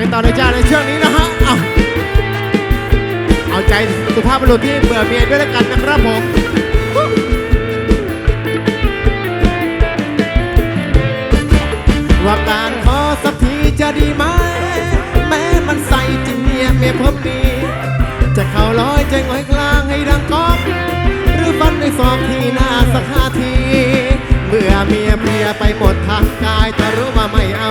กันต่อเลยจ้าในช่วงนี้นะฮะเอาเอาใจสุภาพบุรุษที่เบื่อเมียด้วยแล้วกันนะครับผมว่าการขอสักทีจะดีไหมแม้มันใส่จริงเมียเมียผมนี้จะเข้าร้อยใจง่อยกลางให้ดังก๊อกหรือฟันในสองทีหน้าสักห้าทีเมื่อเมียเพียไปหมดทางกายแต่รู้ว่าไม่เอา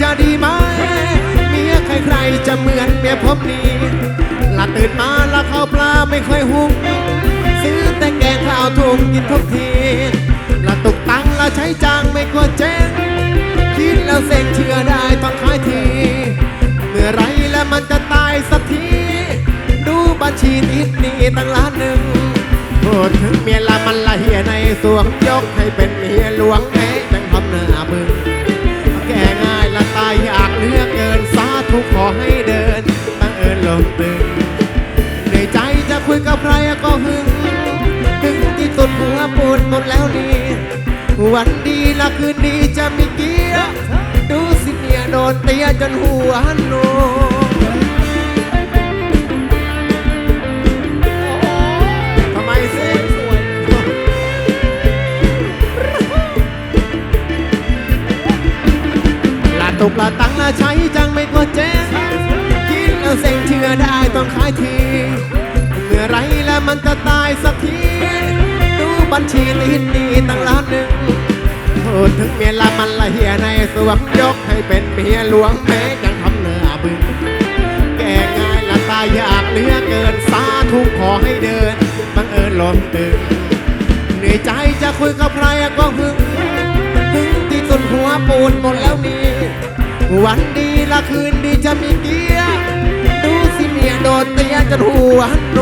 จะดีไหมเมียใครๆจะเหมือนเมียผมนี้ละตื่นมาละข้าวปลาไม่ค่อยหุงซื้อแต่แกงข้าวทุงกินทุกทีละตกตังละใช้จางไม่กลัวเจ๊งคิดแล้วเซ็งเชื่อได้ต้องขายที เมื่อไรแล้วมันจะตายสักที ดูบัญชีนิดนี้ตั้งล้านหนึ่งพูดถึงเมียละมันละเหียในสวงยกให้เป็นเมียหลวงแม้จังทำหน้าบึง ให้เดินบังเอิญลงตึงในใจจะคุยกับใครก็หึงหึงที่สุดหัวปวดหมดแล้วนี่วันดีละคืนดีจะมีเกียร์ดูสิเมียโดนเตียจนหัวโนทำไมสิละตกละตังละใช้จังไม่กลัวเจ๊ เซ็งเชื่อได้ต้องขายทีเมื่อไรแล้วมันจะตายสักที ดูบัญชีลินนี่ตั้งล้านหนึ่งพูดถึงเมียละมันละเฮียในสวมยกให้เป็นเมียหลวงแม้ยังทำเนื้อบึงแก่ง่ายละตายอยากเลือเกินสาธุกขอให้เดินบังเอิญลมตึงเหนื่อยใจจะคุยกับใครก็หึงหึงที่สุดหัวปูนหมดแล้วนี่วันดีละคืนดีจะมีเกียร์ โดดเตียจนหัวโน